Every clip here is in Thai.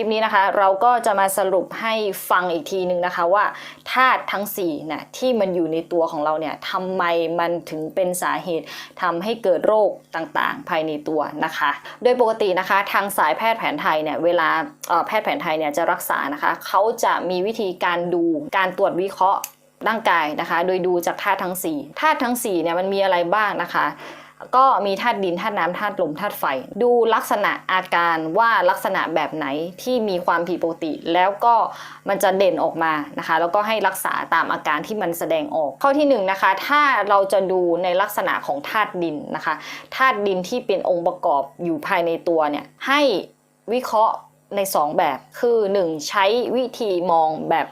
ลิปนี้นะคะ เราก็จะมาสรุปให้ฟังอีกทีนึงนะคะว่าธาตุทั้ง4นะที่มันอยู่ในตัวของเราเนี่ยทำไมมันถึงเป็นสาเหตุทำให้เกิดโรคต่างๆ ภายในตัวนะคะ โดยปกตินะคะ ทางสายแพทย์แผนไทยเนี่ยเวลาแพทย์แผนไทยเนี่ยจะรักษานะคะเขาจะมีวิธีการดูการตรวจวิเคราะห์ร่างกายนะคะ โดยดูจากธาตุทั้ง4ธาตุทั้ง4เนี่ยมันมีอะไรบ้างนะคะ ก็มีธาตุดินธาตุน้ำธาตุลมธาตุไฟ ดูลักษณะอาการว่าลักษณะแบบไหนที่มีความผิดปกติ แล้วก็มันจะเด่นออกมานะคะ แล้วก็ให้รักษาตามอาการที่มันแสดงออก ข้อที่หนึ่งนะคะ ถ้าเราจะดูในลักษณะของธาตุดินนะคะธาตุดินที่เป็นองค์ประกอบอยู่ภายในตัวเนี่ยให้วิเคราะห์ใน 2 แบบคือ 1 ใช้วิธีมองแบบ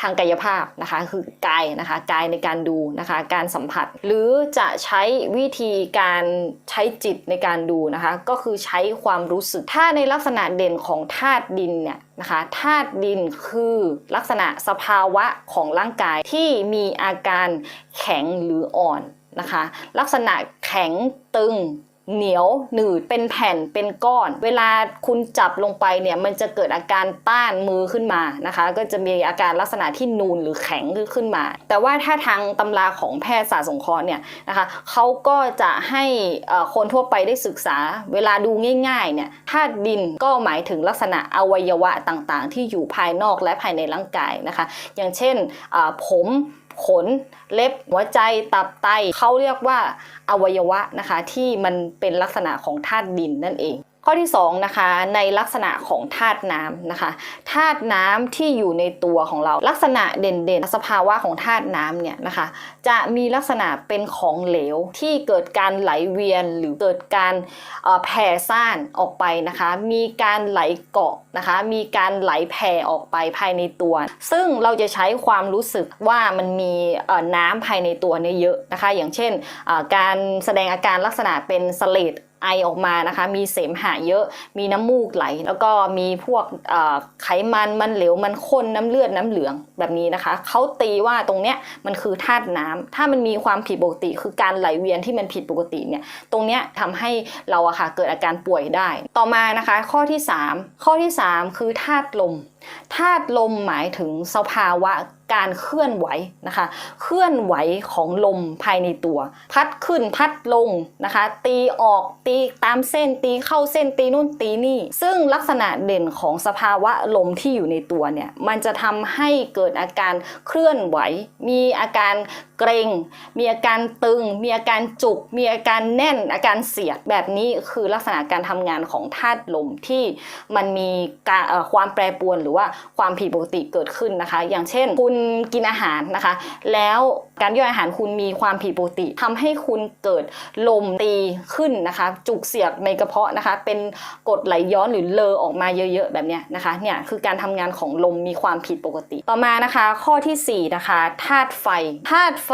ทางกายภาพนะคะคือกายนะคะกายในการดูนะคะการสัมผัส หรือจะใช้วิธีการใช้จิตในการดูนะคะก็คือใช้ความรู้สึกถ้าในลักษณะเด่นของธาตุดินเนี่ยนะคะธาตุดินคือลักษณะสภาวะของร่างกายที่มีอาการแข็งหรืออ่อนนะคะลักษณะแข็งตึง เหนียวหนืดเป็นแผ่นเป็นก้อน เวลาคุณจับลงไปเนี่ยมันจะเกิดอาการต้านมือขึ้นมานะคะ ก็จะมีอาการลักษณะที่นูนหรือแข็งขึ้นมา แต่ว่าถ้าทางตำราของแพทย์ศาสตร์สงเคราะห์เนี่ยนะคะเขาก็จะให้คนทั่วไปได้ศึกษา เวลาดูง่ายๆเนี่ยธาตุดินก็หมายถึงลักษณะอวัยวะต่างๆ ที่อยู่ภายนอกและภายในร่างกายนะคะ อย่างเช่นผม ขน เล็บ หัวใจ ตับไตเขาเรียกว่าอวัยวะนะคะ ที่มันเป็นลักษณะของธาตุดินนั่นเอง ข้อที่2นะคะในลักษณะของธาตุน้ำนะคะธาตุน้ำที่อยู่ในตัวของเรา ลักษณะเด่นๆ สภาวะของธาตุน้ำเนี่ยนะคะ จะมีลักษณะเป็นของเหลวที่เกิดการไหลเวียนหรือเกิดการแผ่ซ่านออกไปนะคะ มีการไหลเกาะนะคะ มีการไหลแผ่ออกไปภายในตัว ซึ่งเราจะใช้ความรู้สึกว่ามันมีน้ำภายในตัวเนี่ยเยอะนะคะ อย่างเช่นการแสดงอาการลักษณะเป็นสเลด ไอออกมานะคะ มีเสมหะเยอะ มีน้ำมูกไหล แล้วก็มีพวกไขมันมันเหลวมันข้นน้ำเลือดน้ำเหลืองแบบนี้นะคะ เขาตีว่าตรงเนี้ยมันคือธาตุน้ำถ้ามันมีความผิดปกติ คือการไหลเวียนที่มันผิดปกติเนี่ย ตรงเนี้ยทำให้เราอะค่ะเกิดอาการป่วยได้ ต่อมานะคะ ข้อที่ 3 ข้อที่ 3 คือธาตุลมธาตุลมหมายถึงสภาวะ การเคลื่อนไหวนะคะ เคลื่อนไหวของลมภายในตัว พัดขึ้นพัดลงนะคะ ตีออกตีตามเส้นตีเข้าเส้นตีนู่นตีนี่ ซึ่งลักษณะเด่นของสภาวะลมที่อยู่ในตัวเนี่ยมันจะทำให้เกิดอาการเคลื่อนไหว มีอาการเกรง มีอาการตึง มีอาการจุก มีอาการแน่น อาการเสียด แบบนี้คือลักษณะการทำงานของธาตุลมที่มันมีความแปรปรวนหรือว่าความผิดปกติเกิดขึ้นนะคะ อย่างเช่น คุณกินอาหารนะคะ แล้วการย่อยอาหารคุณมีความผิดปกติทำให้คุณเกิดลมตีขึ้นนะคะ จุกเสียดในกระเพาะนะคะ เป็นกดไหลย้อนหรือเลอออกมาเยอะๆแบบเนี้ยนะคะเนี่ยคือการทำงานของลมมีความผิดปกติ ต่อมานะคะ ข้อทีสี่4นะคะธาตุไฟธาตุไฟ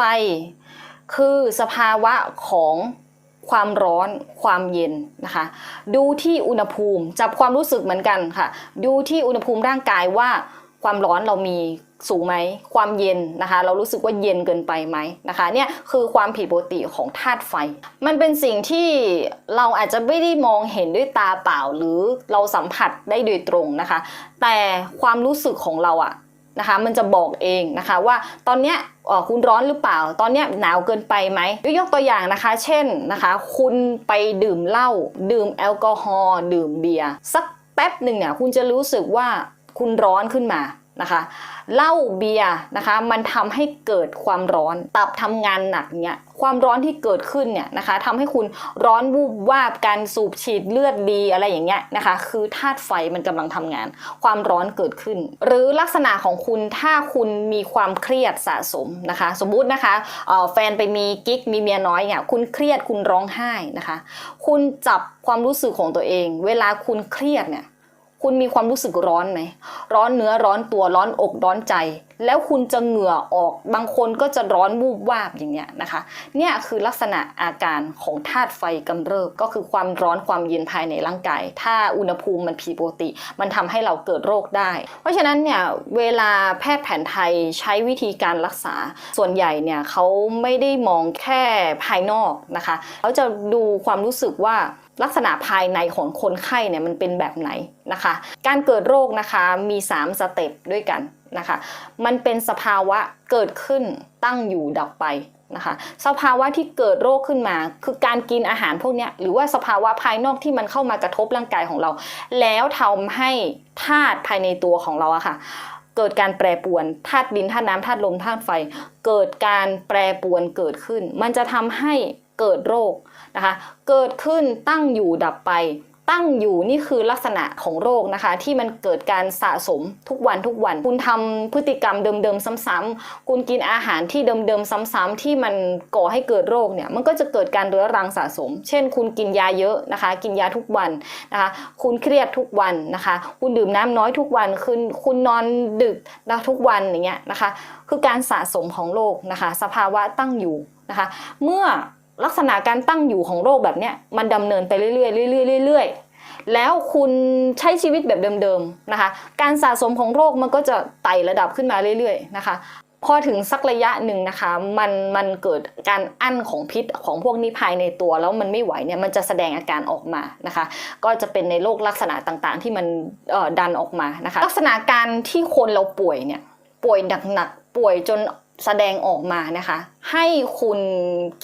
คือสภาวะของความร้อนความเย็นนะคะ ดูที่อุณหภูมิ จับความรู้สึกเหมือนกันค่ะ ดูที่อุณหภูมิร่างกายว่า ความร้อนเรามีสูงไหมความเย็นนะคะ เรารู้สึกว่าเย็นเกินไปไหมนะคะเนี่ยคือความผิดปกติของธาตุไฟ มันเป็นสิ่งที่เราอาจจะไม่ได้มองเห็นด้วยตาเปล่า หรือเราสัมผัสได้โดยตรงนะคะ แต่ความรู้สึกของเราอะนะคะมันจะบอกเองนะคะว่าตอนเนี้ยคุณร้อนหรือเปล่า ตอนเนี้ยหนาวเกินไปไหมยกยกตัวอย่างนะคะ เช่นนะคะ คุณไปดื่มเหล้าดื่มแอลกอฮอล์ดื่มเบียร์สักแป๊บหนึ่งเนี่ยคุณจะรู้สึกว่า คุณร้อนขึ้นมานะคะเหล้าเบียร์นะคะมันทำให้เกิดความร้อนตับทำงานหนักเนี่ยความร้อนที่เกิดขึ้นเนี่ยนะคะทำให้คุณร้อนวูบวาบการสูบฉีดเลือดดีอะไรอย่างเงี้ยนะคะคือธาตุไฟมันกำลังทำงาน ความร้อนเกิดขึ้น หรือลักษณะของคุณถ้าคุณมีความเครียดสะสมนะคะ สมมุตินะคะแฟนไปมีกิ๊กมีเมียน้อยเนี่ยคุณเครียดคุณร้องไห้นะคะ คุณจับความรู้สึกของตัวเอง เวลาคุณเครียดเนี่ย คุณมีความรู้สึกร้อนไหมร้อนเนื้อร้อนตัวร้อนอกร้อนใจ แล้วคุณจะเหงื่อออกบางคนก็จะร้อนวูบวาบอย่างเงี้ยนะคะ เนี่ยคือลักษณะอาการของธาตุไฟกำเริบก็คือความร้อนความเย็นภายในร่างกาย ถ้าอุณหภูมิมันผิดปกติ มันทำให้เราเกิดโรคได้ เพราะฉะนั้นเนี่ยเวลาแพทย์แผนไทยใช้วิธีการรักษาส่วนใหญ่เนี่ยเขาไม่ได้มองแค่ภายนอกนะคะเขาจะดูความรู้สึกว่า ลักษณะภายในของคนไข้เนี่ยมันเป็นแบบไหนนะคะ การเกิดโรคนะคะมี 3 สเต็ปด้วยกันนะคะ มันเป็นสภาวะเกิดขึ้นตั้งอยู่ดับไปนะคะ สภาวะที่เกิดโรคขึ้นมา คือการกินอาหารพวกนี้หรือว่าสภาวะภายนอกที่มันเข้ามากระทบร่างกายของเรา แล้วทำให้ธาตุภายในตัวของเราอะค่ะเกิดการแปรปวนธาตุดินธาตุน้ำธาตุลมธาตุไฟ เกิดการแปรปวนเกิดขึ้น มันจะทำให้ เกิดโรคนะคะ เกิดขึ้นตั้งอยู่ดับไป ตั้งอยู่นี่คือลักษณะของโรคนะคะ ที่มันเกิดการสะสมทุกวันทุกวัน คุณทำพฤติกรรมเดิมๆซ้ำๆคุณกินอาหารที่เดิมๆซ้ำๆที่มันก่อให้เกิดโรคเนี่ยมันก็จะเกิดการเรื้อรังสะสม เช่น คุณกินยาเยอะนะคะ กินยาทุกวันนะคะ คุณเครียดทุกวันนะคะ คุณดื่มน้ำน้อยทุกวันคุณคุณนอนดึกนะทุกวันอย่างเงี้ยนะคะ คือการสะสมของโรคนะคะ สภาวะตั้งอยู่นะคะ เมื่อ ลักษณะการตั้งอยู่ของโรคแบบเนี้ยมันดำเนินไปเรื่อยๆเรื่อยๆเรื่อยๆแล้วคุณใช้ชีวิตแบบเดิมๆนะคะ การสะสมของโรคมันก็จะไต่ระดับขึ้นมาเรื่อยๆนะคะพอถึงสักระยะหนึ่งนะคะ มันมันเกิดการอั้นของพิษของพวกนี้ภายในตัว แล้วมันไม่ไหวเนี่ยมันจะแสดงอาการออกมานะคะ ก็จะเป็นในโรคลักษณะต่างๆ ที่มันดันออกมานะคะ ลักษณะการที่คนเราป่วยเนี่ยป่วยหนักๆป่วยจนแสดงออกมานะคะ ให้คุณ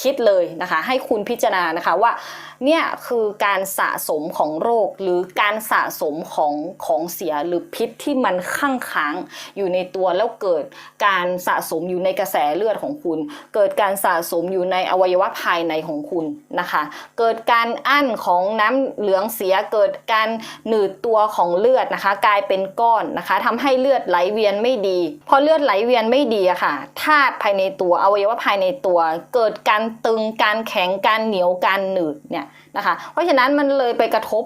คิดเลยนะคะ ให้คุณพิจารณานะคะว่าเนี่ยคือการสะสมของโรคหรือการสะสมของของเสียหรือพิษที่มันข้างค้างอยู่ในตัวแล้วเกิดการสะสมอยู่ในกระแสเลือดของคุณ เกิดการสะสมอยู่ในอวัยวะภายในของคุณนะคะ เกิดการอั้นของน้ำเหลืองเสีย เกิดการหนืดตัวของเลือดนะคะ กลายเป็นก้อนนะคะทำให้เลือดไหลเวียนไม่ดี พอเลือดไหลเวียนไม่ดีอะค่ะธาตุภายในตัวอวัยวะภายในตัว เกิดการตึงการแข็งการเหนียวการหนืดเนี่ยนะคะเพราะฉะนั้นมันเลยไปกระทบ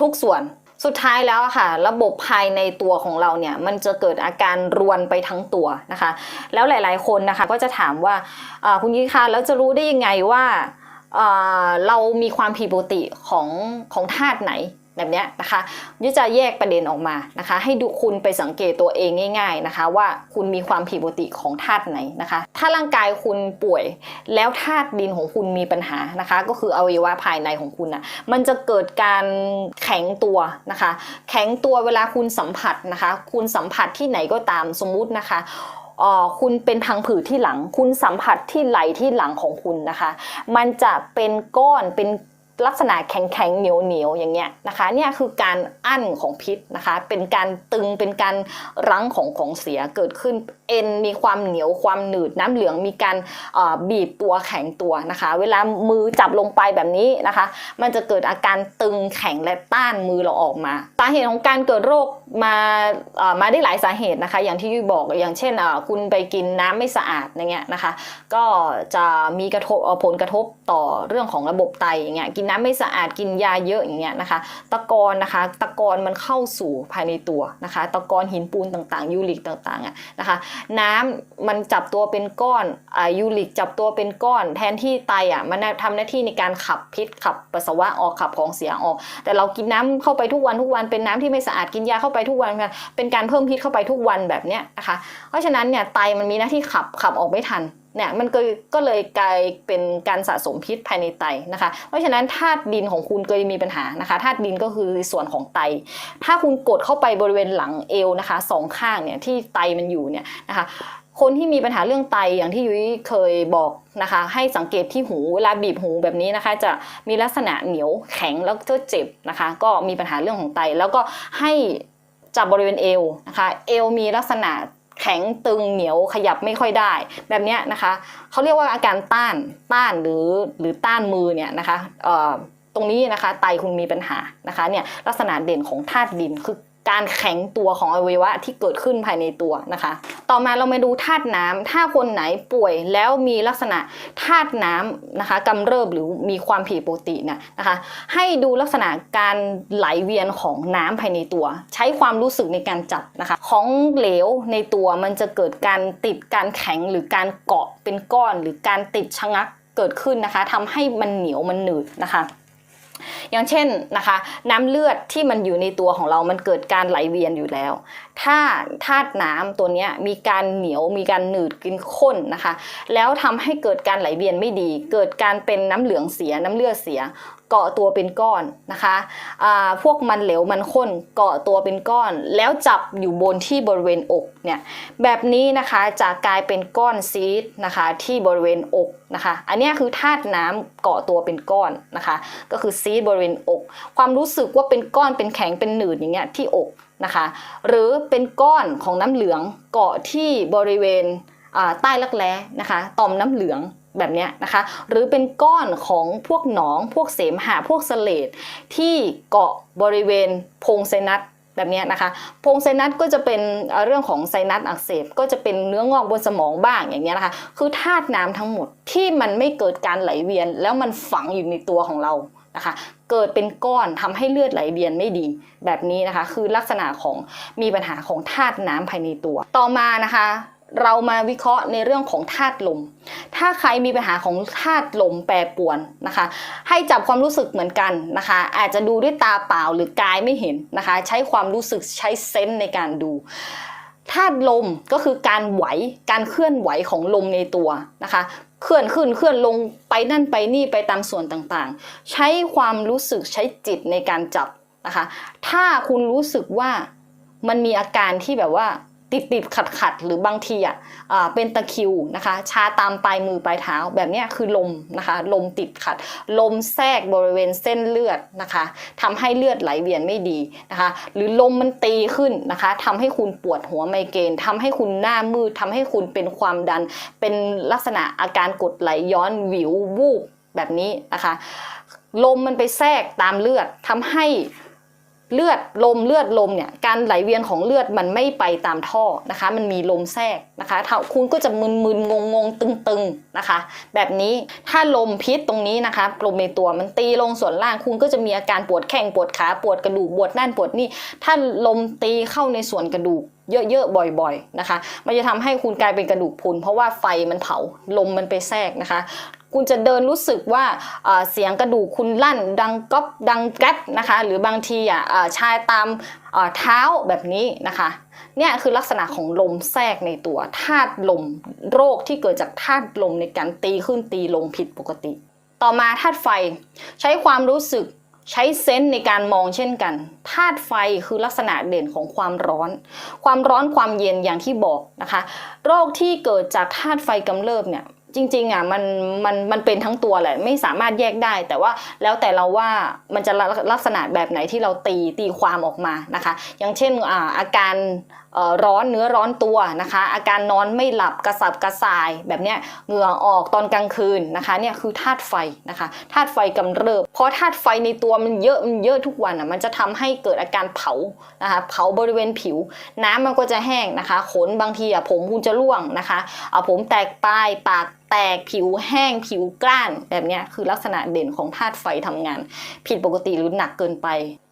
ทุกส่วนสุดท้ายแล้วค่ะ ระบบภายในตัวของเราเนี่ย มันจะเกิดอาการรวนไปทั้งตัวนะคะ แล้วหลายๆคนนะคะก็จะถามว่าคุณยี่คะแล้วจะรู้ได้ยังไงว่าเรามีความผิดปกติของของธาตุไหน แบบนี้นะคะยุจะแยกประเด็นออกมานะคะ ให้ดูคุณไปสังเกตตัวเองง่าย ๆนะคะ ว่าคุณมีความผิดปกติของธาตุไหนนะคะ ถ้าร่างกายคุณป่วย แล้วธาตุดินของคุณมีปัญหานะคะ ก็คืออวัยวะภายในของคุณอนะมันจะเกิดการแข็งตัวนะคะ แข็งตัวเวลาคุณสัมผัสนะคะ คุณสัมผัสที่ไหนก็ตามสมมุตินะคะออคุณเป็นพังผืดที่หลัง คุณสัมผัสที่ไหลที่หลังของคุณนะคะ มันจะเป็นก้อนเป็น ลักษณะแข็งแข็งๆเหนียวเหนียวอย่างเงี้ยนะคะเนี่ยคือการอั้นของพิษนะคะเป็นการตึงเป็นการรั้งของของเสียเกิดขึ้นเอ็นมีความเหนียวความหนืดน้ำเหลืองมีการบีบตัวแข็งตัวนะคะ เวลามือจับลงไปแบบนี้นะคะ มันจะเกิดอาการตึงแข็งและต้านมือเราออกมาสาเหตุของการเกิดโรคมามาได้หลายสาเหตุนะคะ อย่างที่ยุ้ยบอกอย่างเช่นคุณไปกินน้ำไม่สะอาดอย่างเงี้ยนะคะ ก็จะมีกระทบผลกระทบต่อเรื่องของระบบไตอย่างเงี้ยกินน้ำไม่สะอาดกินยาเยอะอย่างเงี้ยนะคะ ตะกอนนะคะ ตะกอนมันเข้าสู่ภายในตัวนะคะ ตะกอนหินปูนต่างๆ ยูริกต่างๆอะนะคะน้ำมันจับตัวเป็นก้อนอายูริกจับตัวเป็นก้อน แทนที่ไตอะมันทำหน้าที่ในการขับพิษขับปัสสาวะออกขับของเสียออก แต่เรากินน้ำเข้าไปทุกวันทุกวันเป็นน้ำที่ไม่สะอาดกินยาเข้าไปทุกวันเป็นการเพิ่มพิษเข้าไปทุกวันแบบเนี้ยนะคะ เพราะฉะนั้นเนี่ยไตมันมีหน้าที่ขับขับออกไม่ทัน เนี่ยมันก็ก็เลยกลายเป็นการสะสมพิษภายในไตนะคะ เพราะฉะนั้นธาตุดินของคุณก็จะมีปัญหานะคะธาตุดินก็คือส่วนของไต ถ้าคุณกดเข้าไปบริเวณหลังเอวนะคะสองข้างเนี่ยที่ไตมันอยู่เนี่ยนะคะคนที่มีปัญหาเรื่องไตอย่างที่ยุ้ยเคยบอกนะคะ ให้สังเกตที่หูเวลาบีบหูแบบนี้นะคะ จะมีลักษณะเหนียวแข็งแล้วก็เจ็บนะคะ ก็มีปัญหาเรื่องของไต แล้วก็ให้จับบริเวณเอวนะคะ เอวมีลักษณะ แข็งตึงเหนียวขยับไม่ค่อยได้ แบบนี้นะคะเขาเรียกว่าอาการต้านต้านหรือหรือต้านมือเนี่ยนะคะตรงนี้นะคะไตคุณมีปัญหานะคะเนี่ยลักษณะเด่นของธาตุดินคือ การแข็งตัวของอวัยวะที่เกิดขึ้นภายในตัวนะคะ ต่อมาเรามาดูธาตุน้ำถ้าคนไหนป่วยแล้วมีลักษณะธาตุน้ำนะคะกำเริบหรือมีความผิดปกติเนยนะคะ ให้ดูลักษณะการไหลเวียนของน้ำภายในตัว ใช้ความรู้สึกในการจับนะคะ ของเหลวในตัวมันจะเกิดการติดการแข็งหรือการเกาะเป็นก้อน หรือการติดชะงักเกิดขึ้นนะคะทำให้มันเหนียวมันหนืดนะคะ อย่างเช่นนะคะ น้ำเลือดที่มันอยู่ในตัวของเรามันเกิดการไหลเวียนอยู่แล้ว ถ้าธาตุน้ำตัวนี้มีการเหนียวมีการหนืดกินข้นนะคะ แล้วทำให้เกิดการไหลเวียนไม่ดี เกิดการเป็นน้ำเหลืองเสียน้ำเลือดเสีย เกาะตัวเป็นก้อนนะคะพวกมันเหลวมันข้นเกาะตัวเป็นก้อน แล้วจับอยู่บนที่บริเวณอกเนี่ยแบบนี้นะคะจะกลายเป็นก้อนซีดนะคะที่บริเวณอกนะคะ อันนี้คือธาตุน้ำเกาะตัวเป็นก้อนนะคะ ก็คือซีดบริเวณอก ความรู้สึกว่าเป็นก้อนเป็นแข็งเป็นหนืดอย่างเงี้ยที่อกนะคะ หรือเป็นก้อนของน้ำเหลืองเกาะที่บริเวณใต้รักแร้นะคะ ต่อมน้ำเหลือง แบบนี้นะคะ หรือเป็นก้อนของพวกหนอง พวกเสมหะพวกเสลดที่เกาะบริเวณโพรงไซนัสแบบนี้นะคะโพรงไซนัสก็จะเป็นเรื่องของไซนัสอักเสบก็จะเป็นเนื้องอกบนสมองบ้างอย่างเงี้ยนะคะ คือธาตุน้ำทั้งหมดที่มันไม่เกิดการไหลเวียน แล้วมันฝังอยู่ในตัวของเรานะคะ เกิดเป็นก้อนทำให้เลือดไหลเวียนไม่ดี แบบนี้นะคะ คือลักษณะของมีปัญหาของธาตุน้ำภายในตัว ต่อมานะคะ เรามาวิเคราะห์ในเรื่องของธาตุลม ถ้าใครมีปัญหาของธาตุลมแปรปวนนะคะ ให้จับความรู้สึกเหมือนกันนะคะ อาจจะดูด้วยตาเปล่าหรือกายไม่เห็นนะคะ ใช้ความรู้สึกใช้เซนส์ในการดูธาตุลมก็คือการไหวการเคลื่อนไหวของลมในตัวนะคะ เคลื่อนขึ้นเคลื่อนลงไปนั่นไปนี่ไปตามส่วนต่างๆ ใช้ความรู้สึกใช้จิตในการจับนะคะ ถ้าคุณรู้สึกว่ามันมีอาการที่แบบว่า ติดติดขัดขัดหรือบางทีอะเป็นตะคิวนะคะชาตามปลายมือปลายเท้าแบบนี้คือลมนะคะลมติดขัด ลมแทรกบริเวณเส้นเลือดนะคะทำให้เลือดไหลเวียนไม่ดีนะคะหรือลมมันตีขึ้นนะคะทำให้คุณปวดหัวไมเกรนทำให้คุณหน้ามืดทำให้คุณเป็นความดัน เป็นลักษณะอาการกดไหลย้อนวิววูบแบบนี้นะคะลมมันไปแทรกตามเลือดทำให้ เลือดลมเลือดลมเนี่ยการไหลเวียนของเลือดมันไม่ไปตามท่อนะคะ มันมีลมแทรกนะคะคุณก็จะมึนๆงงๆตึงๆนะคะ แบบนี้ถ้าลมพิษตรงนี้นะคะลมในตัวมันตีลงส่วนล่างคุณก็จะมีอาการปวดแข้งปวดขาปวดกระดูกปวดนั่นปวดนี่ถ้าลมตีเข้าในส่วนกระดูกเยอะๆ บ่อยๆ นะคะ มันจะทำให้คุณกลายเป็นกระดูกพุน เพราะว่าไฟมันเผา ลมมันไปแทรกนะคะ คุณจะเดินรู้สึกว่าเสียงกระดูกคุณลั่น ดังก๊อบดังแก๊ดนะคะ หรือบางทีอะชายตามเอ่อเท้าแบบนี้นะคะเนี่ยคือลักษณะของลมแทรกในตัวธาตุลมโรคที่เกิดจากธาตุลมในการตีขึ้นตีลงผิดปกติ ต่อมาธาตุไฟ ใช้ความรู้สึกใช้เซนส์ในการมองเช่นกันธาตุไฟคือลักษณะเด่นของความร้อน ความร้อนความเย็นอย่างที่บอกนะคะ โรคที่เกิดจากธาตุไฟกำเริบเนี่ย จริงๆอะมันมันมันเป็นทั้งตัวแหละไม่สามารถแยกได้ แต่ว่าแล้วแต่เราว่ามันจะลักษณะแบบไหนที่เราตีตีความออกมานะคะ อย่างเช่นอ่าอาการร้อนเนื้อร้อนตัวนะคะ อาการนอนไม่หลับกระสับกระส่ายแบบเนี้ยเหงื่อออกตอนกลางคืนนะคะเนี่ยคือธาตุไฟนะคะธาตุไฟกำเริบเพราะธาตุไฟในตัวมันเยอะมันเยอะทุกวันอะมันจะทำให้เกิดอาการเผานะคะเผาบริเวณผิว น้ำมันก็จะแห้งนะคะ ขนบางทีอะผมคุณจะร่วงนะคะเอาผมแตกปลายปากแตกผิวแห้งผิวกล้าน แบบนี้คือลักษณะเด่นของธาตุไฟทำงาน ผิดปกติหรือหนักเกินไป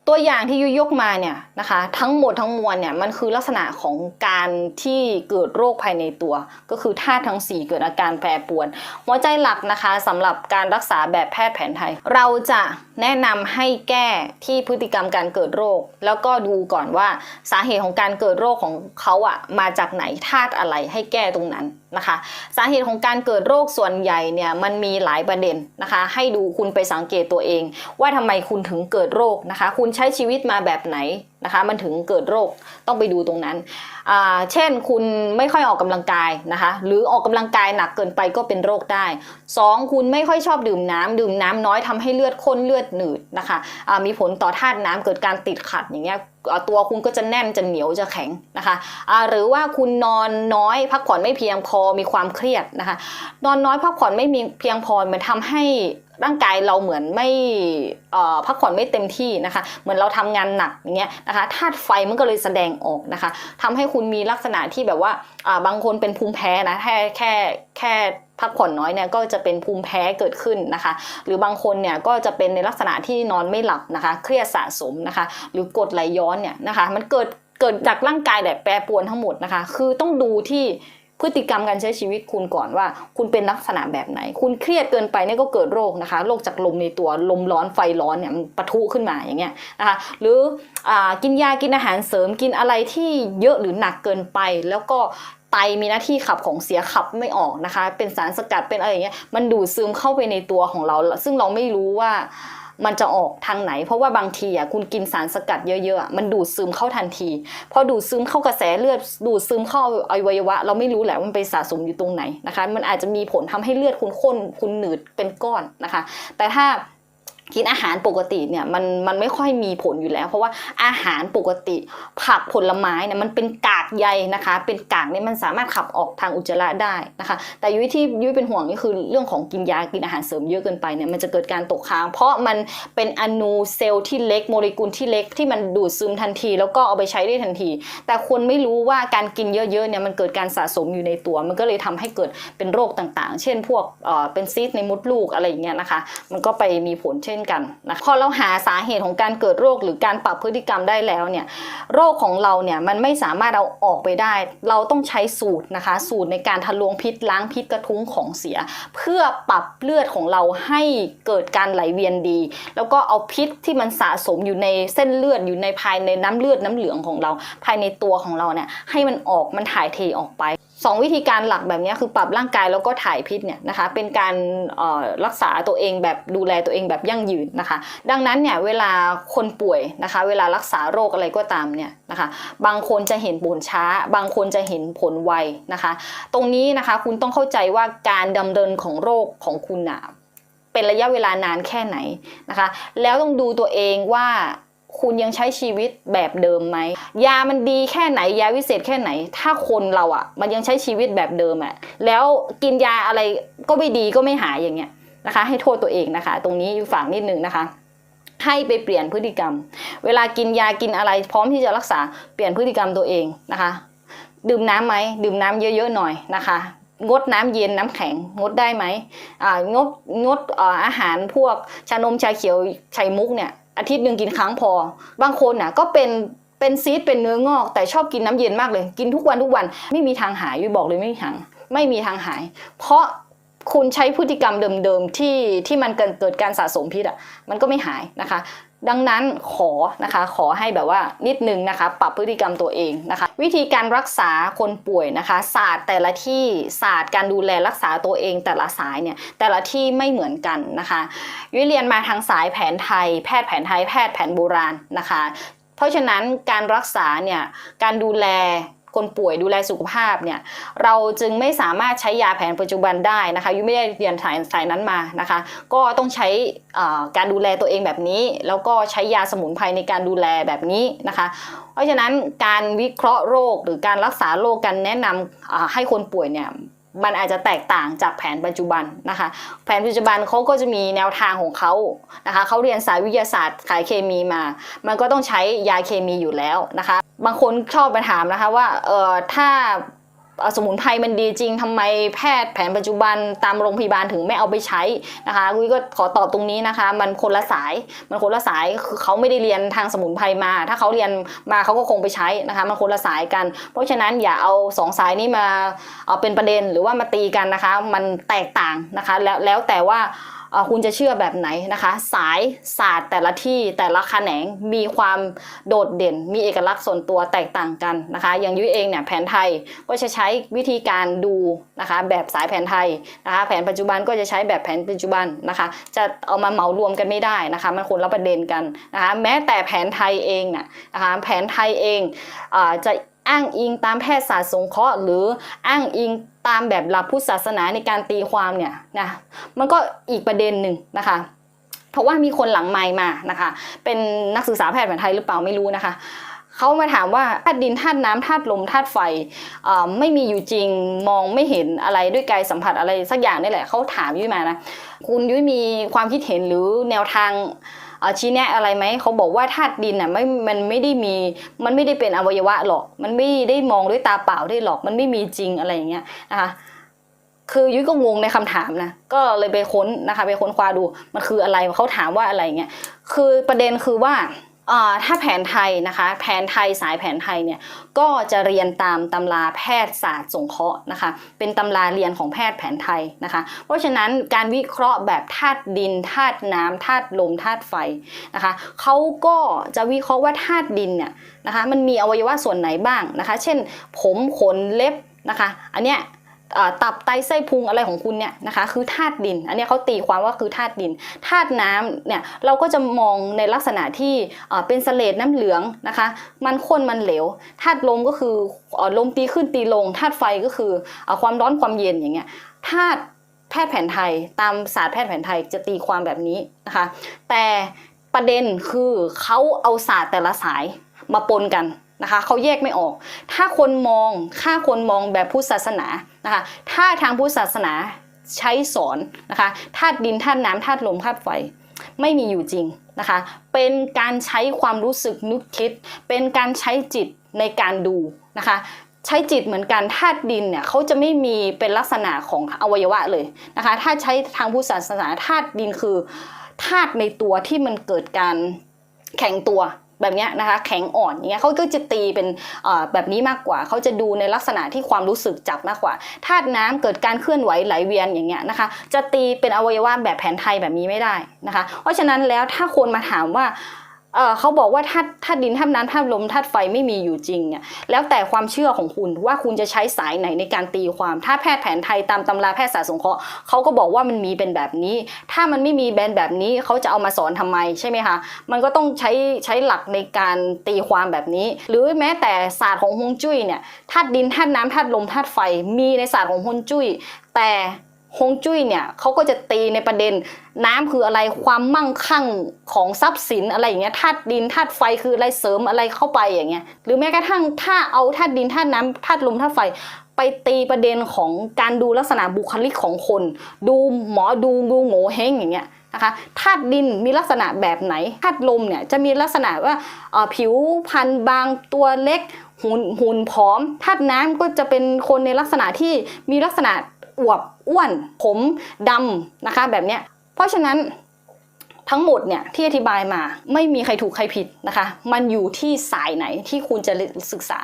ตัวอย่างที่ยุยยกมาเนี่ยนะคะ ทั้งหมดทั้งมวลเนี่ยมันคือลักษณะของการที่เกิดโรคภายในตัว ก็คือธาตุทั้ง 4 เกิดอาการแปรปรวนหัวใจหลักนะคะสำหรับการรักษาแบบแพทย์แผนไทย เราจะแนะนำให้แก้ที่พฤติกรรมการเกิดโรค แล้วก็ดูก่อนว่าสาเหตุของการเกิดโรคของเขาอะมาจากไหนธาตุอะไรให้แก้ตรงนั้นนะคะ สาเหตุของการเกิดโรคส่วนใหญ่เนี่ยมันมีหลายประเด็นนะคะ ให้ดูคุณไปสังเกตตัวเอง ว่าทำไมคุณถึงเกิดโรคนะคะ คุณใช้ชีวิตมาแบบไหนนะคะ มันถึงเกิดโรคต้องไปดูตรงนั้นเช่นคุณไม่ค่อยออกกำลังกายนะคะ หรือออกกำลังกายหนักเกินไปก็เป็นโรคได้ 2. คุณไม่ค่อยชอบดื่มน้ำดื่มน้ำน้อยทำให้เลือดข้นเลือดหนืดนะคะอ่ามีผลต่อธาตุน้ำเกิดการติดขัดอย่างเงี้ยตัวคุณก็จะแน่นจะเหนียวจะแข็งนะคะอ่าหรือว่าคุณนอนน้อยพักผ่อนไม่เพียงพอมีความเครียดนะคะ นอนน้อยพักผ่อนไม่มีเพียงพอมันทำให้ร่างกายเราเหมือนไม่พักผ่อนไม่เต็มที่นะคะ เหมือนเราทำงานหนักอย่างเงี้ยนะคะธาตุไฟมันก็เลยแสดงออกนะคะทำให้คุณมีลักษณะที่แบบว่าอ่าบางคนเป็นภูมิแพ้นะแค่แค่แค่พักผ่อนน้อยเนี่ยก็จะเป็นภูมิแพ้เกิดขึ้นนะคะ หรือบางคนเนี่ยก็จะเป็นในลักษณะที่นอนไม่หลับนะคะ เครียดสะสมนะคะ หรือกดไหลย้อนเนี่ยนะคะ มันเกิดเกิดจากร่างกายแบบแปรปรวนทั้งหมดนะคะ คือต้องดูที่ พฤติกรรมการใช้ชีวิตคุณก่อนว่า คุณเป็นลักษณะแบบไหน คุณเครียดเกินไปเนี่ยก็เกิดโรคนะคะโรคจากลมในตัวลมร้อนไฟร้อนเนี่ยมันปะทุขึ้นมาอย่างเงี้ยนะคะหรืออากินยากินอาหารเสริมกินอะไรที่เยอะหรือหนักเกินไป แล้วก็ไตมีหน้าที่ขับของเสียขับไม่ออกนะคะ เป็นสารสกัดเป็นอะไรอย่างเงี้ยมันดูดซึมเข้าไปในตัวของเรา ซึ่งเราไม่รู้ว่า มันจะออกทางไหน เพราะว่าบางทีอะคุณกินสารสกัดเยอะๆมันดูดซึมเข้าทันที พอดูดซึมเข้ากระแสเลือดดูดซึมเข้าอวัยวะ เราไม่รู้แหละมันไปสะสมอยู่ตรงไหนนะคะ มันอาจจะมีผลทำให้เลือดคุณข้นคุณหนืดเป็นก้อนนะคะ แต่ถ้า กินอาหารปกติเนี่ยมันมันไม่ค่อยมีผลอยู่แล้ว เพราะว่าอาหารปกติ ผักผลไม้เนี่ยมันเป็นกากใยนะคะ เป็นกากเนี่ยมันสามารถขับออกทางอุจจาระได้นะคะ แต่ยุ้ยที่ยุ้ยเป็นห่วงนี่คือเรื่องของกินยากินอาหารเสริมเยอะเกินไปเนี่ยมันจะเกิดการตกค้าง เพราะมันเป็นอนูเซลล์ที่เล็กโมเลกุลที่เล็กที่มันดูดซึมทันที แล้วก็เอาไปใช้ได้ทันที แต่คนไม่รู้ว่าการกินเยอะๆเนี่ยมันเกิดการสะสมอยู่ในตัว มันก็เลยทำให้เกิดเป็นโรคต่างๆ เช่น พวกเอ่อเป็นซีสในมดลูกอะไรอย่างเงี้ยนะคะ มันก็ไปมีผลเช่นกันนะพอเราหาสาเหตุของการเกิดโรคหรือการปรับพฤติกรรมได้แล้วเนี่ยโรคของเราเนี่ยมันไม่สามารถเอาออกไปได้ เราต้องใช้สูตรนะคะ สูตรในการทะลวงพิษล้างพิษกระทุ้งของเสีย เพื่อปรับเลือดของเราให้เกิดการไหลเวียนดี แล้วก็เอาพิษที่มันสะสมอยู่ในเส้นเลือดอยู่ในภายในน้ำเลือดน้ำเหลืองของเรา ภายในตัวของเราเนี่ยให้มันออกมันถ่ายเทออกไป สองวิธีการหลักแบบนี้คือปรับร่างกายแล้วก็ถ่ายพิษเนี่ยนะคะเป็นการรักษาตัวเองแบบดูแลตัวเองแบบยั่งยืนนะคะ ดังนั้นเนี่ยเวลาคนป่วยนะคะ เวลารักษาโรคอะไรก็ตามเนี่ยนะคะ บางคนจะเห็นผลช้า บางคนจะเห็นผลไวนะคะ ตรงนี้นะคะคุณต้องเข้าใจว่าการดำเนินของโรคของคุณอะเป็นระยะเวลานานแค่ไหนนะคะ แล้วต้องดูตัวเองว่า คุณยังใช้ชีวิตแบบเดิมไหม ยามันดีแค่ไหนยาวิเศษแค่ไหน ถ้าคนเราอะมันยังใช้ชีวิตแบบเดิมอะแล้วกินยาอะไรก็ไม่ดีก็ไม่หายอย่างเงี้ยนะคะ ให้โทษตัวเองนะคะ ตรงนี้ฝากนิดนึงนะคะ ให้ไปเปลี่ยนพฤติกรรม เวลากินยากินอะไร พร้อมที่จะรักษาเปลี่ยนพฤติกรรมตัวเองนะคะ ดื่มน้ำไหมดื่มน้ำเยอะๆหน่อยนะคะงดน้ำเย็นน้ำแข็งงดได้ไหมอ่างดงดเอ่ออาหารพวกชานมชาเขียวไข่มุกเนี่ย อาทิตย์หนึ่งกินครั้งพอ บางคนน่ะก็เป็นเป็นซีดเป็นเนื้องอก แต่ชอบกินน้ำเย็นมากเลย กินทุกวันทุกวันไม่มีทางหายยุยบอกเลยไม่มีทางไม่มีทางหาย เพราะคุณใช้พฤติกรรมเดิมๆที่ที่มันเกิดเกิดการสะสมพิษอะมันก็ไม่หายนะคะ ดังนั้นขอนะคะขอให้แบบว่านิดนึงนะคะปรับพฤติกรรมตัวเองนะคะ วิธีการรักษาคนป่วยนะคะ ศาสตร์แต่ละที่ศาสตร์การดูแลรักษาตัวเองแต่ละสายเนี่ยแต่ละที่ไม่เหมือนกันนะคะวิเรียนมาทางสายแผนไทย แพทย์แผนไทยแพทย์แผนโบราณนะคะ เพราะฉะนั้นการรักษาเนี่ยการดูแล คนป่วยดูแลสุขภาพเนี่ยเราจึงไม่สามารถใช้ยาแผนปัจจุบันได้นะคะยุไม่ได้เรียนสายสายนั้นมานะคะ ก็ต้องใช้การดูแลตัวเองแบบนี้ แล้วก็ใช้ยาสมุนไพรในการดูแลแบบนี้นะคะ เพราะฉะนั้นการวิเคราะห์โรคหรือการรักษาโรคการแนะนำให้คนป่วยเนี่ย มันอาจจะแตกต่างจากแผนปัจจุบันนะคะ แผนปัจจุบันเขาก็จะมีแนวทางของเขานะคะเขาเรียนสายวิทยาศาสตร์ขายเคมีมา มันก็ต้องใช้ยาเคมีอยู่แล้วนะคะ บางคนชอบไปถามนะคะว่าเออถ้า สมุนไพรมันดีจริงทำไมแพทย์แผนปัจจุบันตามโรงพยาบาลถึงไม่เอาไปใช้นะคะกุ้ยก็ขอตอบตรงนี้นะคะ มันคนละสายมันคนละสายคือเขาไม่ได้เรียนทางสมุนไพรมา ถ้าเขาเรียนมาเขาก็คงไปใช้นะคะมันคนละสายกัน เพราะฉะนั้นอย่าเอาสองสายนี้มาเอาเป็นประเด็นหรือว่ามาตีกันนะคะ มันแตกต่างนะคะ แล้วแล้วแต่ว่า คุณจะเชื่อแบบไหนนะคะ สายศาสตร์แต่ละที่แต่ละแขนงมีความโดดเด่น มีเอกลักษณ์ส่วนตัวแตกต่างกันนะคะ อย่างยุ้ยเองเนี่ยแผนไทยก็จะใช้วิธีการดูนะคะ แบบสายแผนไทยนะคะ แผนปัจจุบันก็จะใช้แบบแผนปัจจุบันนะคะ จะเอามาเหมารวมกันไม่ได้นะคะ มันคนละประเด็นกันนะคะ แม้แต่แผนไทยเองน่ะนะคะแผนไทยเองอจะอ้างอิงตามแพทยศาสตร์สงเคราะห์หรืออ้างอิง ตามแบบหลักพุทธศาสนาในการตีความเนี่ยนะมันก็อีกประเด็นหนึ่งนะคะเพราะว่ามีคนหลังไมค์มานะคะ เป็นนักศึกษาแพทย์แผนไทยหรือเปล่าไม่รู้นะคะเขามาถามว่าธาตุดินธาตุน้ำธาตุลมธาตุไฟไม่มีอยู่จริงมองไม่เห็นอะไรด้วยกายสัมผัสอะไรสักอย่างนี่แหละเขาถามยุ้ยมานะคุณยุ้ยมีความคิดเห็นหรือแนวทาง ชี้แนะอะไรไหมเขาบอกว่าธาตุดินอะไม่มันไม่ได้มีมันไม่ได้เป็นอวัยวะหรอก มันไม่ได้มองด้วยตาเปล่าได้หรอกมันไม่มีจริงอะไรอย่างเงี้ยนะคะคือยุ้ยก็งงในคำถามนะ ก็เลยไปค้นนะคะ ไปค้นคว้าดูมันคืออะไรเขาถามว่าอะไรเงี้ยคือประเด็นคือว่า ถ้าแผนไทยนะคะแผนไทยสายแผนไทยเนี่ยก็จะเรียนตามตำราแพทยศาสตร์สงเคราะห์นะคะเป็นตำราเรียนของแพทย์แผนไทยนะคะเพราะฉะนั้นการวิเคราะห์แบบธาตุดินธาตุน้ำธาตุลมธาตุไฟนะคะเขาก็จะวิเคราะห์ว่าธาตุดินเนี่ยนะคะมันมีอวัยวะส่วนไหนบ้างนะคะ เช่น ผมขนเล็บนะคะอันเนี้ย ตับไตไส้พุงอะไรของคุณเนี่ยนะคะคือธาตุดิน อันนี้เขาตีความว่าคือธาตุดินธาตุน้ำเนี่ยเราก็จะมองในลักษณะที่เป็นเสลดน้ำเหลืองนะคะมันข้นมันเหลวธาตุลมก็คือลมตีขึ้นตีลงธาตุไฟก็คืออความร้อนความเย็นอย่างเงี้ยธาตุแพทย์แผนไทยตามศาสตร์แพทย์แผนไทยจะตีความแบบนี้นะคะแต่ประเด็นคือเขาเอาศาสตร์แต่ละสายมาปนกันนะคะเขาแยกไม่ออก ถ้าคนมองถ้าคนมองแบบพุทธศาสนา นะคะ ถ้าทางพุทธศาสนาใช้สอนนะคะธาตุดินธาตุน้ำธาตุลมธาตุไฟไม่มีอยู่จริงนะคะ เป็นการใช้ความรู้สึกนึกคิด เป็นการใช้จิตในการดูนะคะใช้จิตเหมือนกันธาตุดินเนี่ยเขาจะไม่มีเป็นลักษณะของอวัยวะเลยนะคะ ถ้าใช้ทางพุทธศาสนาธาตุดินคือธาตุในตัวที่มันเกิดการแข็งตัว แบบเนี้ยนะคะแข็งอ่อนอย่างเงี้ยเขาก็จะตีเป็นแบบนี้มากกว่า เขาจะดูในลักษณะที่ความรู้สึกจับมากกว่าธาตุน้ำเกิดการเคลื่อนไหวไหลเวียนอย่างเงี้ยนะคะจะตีเป็นอวัยวะแบบแผนไทยแบบนี้ไม่ได้นะคะ เพราะฉะนั้นแล้วถ้าคนมาถามว่า เขาบอกว่าธาตุธาตุดินธาตุน้ำธาตุลมธาตุไฟไม่มีอยู่จริงเนี่ยแล้วแต่ความเชื่อของคุณว่าคุณจะใช้สายไหนในการตีความ ถ้าแพทย์แผนไทยตามตำราแพทยศาสตร์สงเคราะห์เขาก็บอกว่ามันมีเป็นแบบนี้ ถ้ามันไม่มีแบนแบบนี้เขาจะเอามาสอนทำไมใช่ไหมคะมันก็ต้องใช้ใช้หลักในการตีความแบบนี้ หรือแม้แต่ศาสตร์ของฮวงจุ้ยเนี่ยธาตุดินธาตุน้ำธาตุลมธาตุไฟมีในศาสตร์ของฮวงจุ้ยแต่ ฮงจุ้ยเนี่ยเขาก็จะตีในประเด็น น้ำคืออะไรความมั่งคั่งของทรัพย์สินอะไรอย่างเงี้ยธาตุดินธาตุไฟคืออะไรเสริมอะไรเข้าไปอย่างเงี้ยหรือแม้กระทั่งถ้าเอาธาตุดินธาตุน้ำธาตุลมธาตุไฟไปตีประเด็นของการดูลักษณะบุคลิกของคน ดูหมอดูดูโง่เฮงอย่างเงี้ยนะคะธาตุดินมีลักษณะแบบไหนธาตุลมเนี่ยจะมีลักษณะว่าผิวพรรณบางตัวเล็กหุ่นหุ่นผอมธาตุน้ำก็จะเป็นคนในลักษณะที่มีลักษณะ อวบอ้วน ผมดำนะคะแบบเนี้ยเพราะฉะนั้น ทั้งหมดเนี่ยที่อธิบายมาไม่มีใครถูกใครผิดนะคะ มันอยู่ที่สายไหนที่คุณจะศึกษา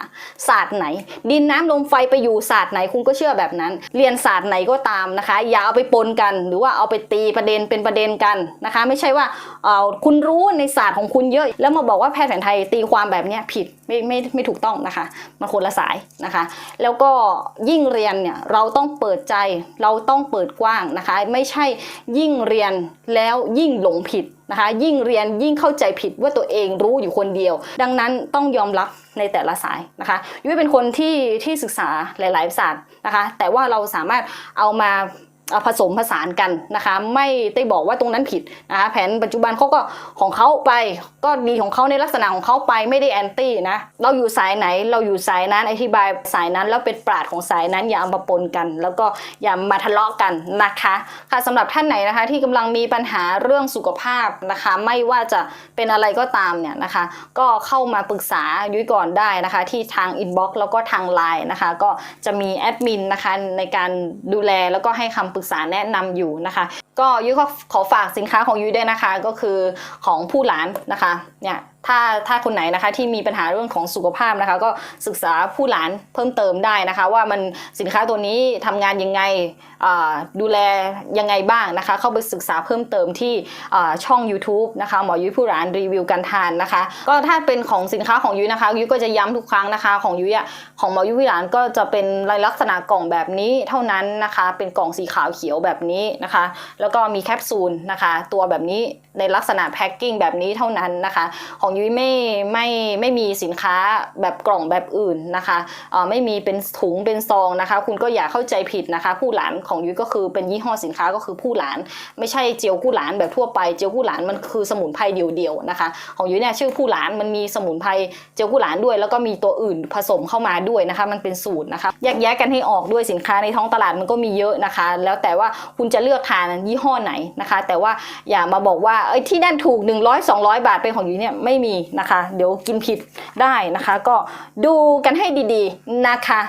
ศาสตร์ไหน ดินน้ำลมไฟไปอยู่ศาสตร์ไหนคุณก็เชื่อแบบนั้น เรียนศาสตร์ไหนก็ตามนะคะ อย่าเอาไปปนกัน หรือว่าเอาไปตีประเด็นเป็นประเด็นกันนะคะ ไม่ใช่ว่าเอ่อคุณรู้ในศาสตร์ของคุณเยอะ แล้วมาบอกว่าแพทย์แผนไทยตีความแบบนี้ผิดไม่ไม่ไม่ถูกต้องนะคะมันคนละสายนะคะ แล้วก็ยิ่งเรียนเนี่ยเราต้องเปิดใจเราต้องเปิดกว้างนะคะ ไม่ใช่ยิ่งเรียนแล้วยิ่งหลง นะคะ ยิ่งเรียนยิ่งเข้าใจผิดว่าตัวเองรู้อยู่คนเดียว ดังนั้นต้องยอมรับในแต่ละสายนะคะยุ้ยเป็นคนที่ที่ศึกษาหลาย ๆ ศาสตร์นะคะ แต่ว่าเราสามารถเอามาเอา ผสมผสานกันนะคะ ไม่ได้บอกว่าตรงนั้นผิดนะคะแผนปัจจุบันเขาก็ของเขาไปก็ดีของเขาในลักษณะของเขาไปไม่ได้แอนตี้นะเราอยู่สายไหนเราอยู่สายนั้นอธิบายสายนั้นแล้วเป็นปราดของสายนั้นอย่าเอามาปนกัน แล้วก็อย่ามาทะเลาะกันนะคะค่ะสำหรับท่านไหนนะคะ ที่กำลังมีปัญหาเรื่องสุขภาพนะคะ ไม่ว่าจะเป็นอะไรก็ตามเนี่ยนะคะ ก็เข้ามาปรึกษายุ้ยก่อนได้นะคะ ที่ทางอินบ็อกซ์แล้วก็ทางไลน์นะคะ ก็จะมีแอดมินนะคะในการดูแลแล้วก็ให้คำปรึกษาแนะนำอยู่นะคะ ก็ยุ้ยก็ขอฝากสินค้าของยุ้ยด้วยนะคะ ก็คือของผู้หลานนะคะเนี่ย ถ้าถ้าคนไหนนะคะที่มีปัญหาเรื่องของสุขภาพนะคะ ก็ศึกษาผู้หลานเพิ่มเติมได้นะคะ ว่ามันสินค้าตัวนี้ทำงานยังไงดูแลยังไงบ้างนะคะ เข้าไปศึกษาเพิ่มเติมที่ช่อง YouTube นะคะหมอยุ้ยผู้หลานรีวิวการทานนะคะ ก็ถ้าเป็นของสินค้าของยุ้ยนะคะยุ้ยก็จะย้ำทุกครั้งนะคะของยุ้ยอะของหมอยุ้ยผู้หลานก็จะเป็นลักษณะกล่องแบบนี้เท่านั้นนะคะ เป็นกล่องสีขาวเขียวแบบนี้นะคะ แล้วก็มีแคปซูลนะคะ ตัวแบบนี้ ในลักษณะแพ็คกิ้งแบบนี้เท่านั้นนะคะ ของยุ้ยไม่ไม่ไม่มีสินค้าแบบกล่องแบบอื่นนะคะเออไม่มีเป็นถุงเป็นซองนะคะ คุณก็อย่าเข้าใจผิดนะคะ ผู้หลานของยุ้ยก็คือเป็นยี่ห้อสินค้าก็คือผู้หลาน ไม่ใช่เจียวกู้หลานแบบทั่วไปเจียวกู้หลานมันคือสมุนไพรเดียวๆนะคะ ของยุ้ยเนี่ยชื่อผู้หลานมันมีสมุนไพรเจียวกู้หลานด้วย แล้วก็มีตัวอื่นผสมเข้ามาด้วยนะคะ มันเป็นสูตรนะคะแยกแยะกันให้ออกด้วยสินค้าในท้องตลาดมันก็มีเยอะนะคะ แล้วแต่ว่าคุณจะเลือกทานยี่ห้อไหนนะคะ แต่ว่าอย่ามาบอกว่าที่นั่นถูก 100 200 บาทเป็นของยุ้ยเนี่ยไม่มีนะคะ เดี๋ยวกินผิดได้นะคะ ก็ดูกันให้ดีๆนะคะ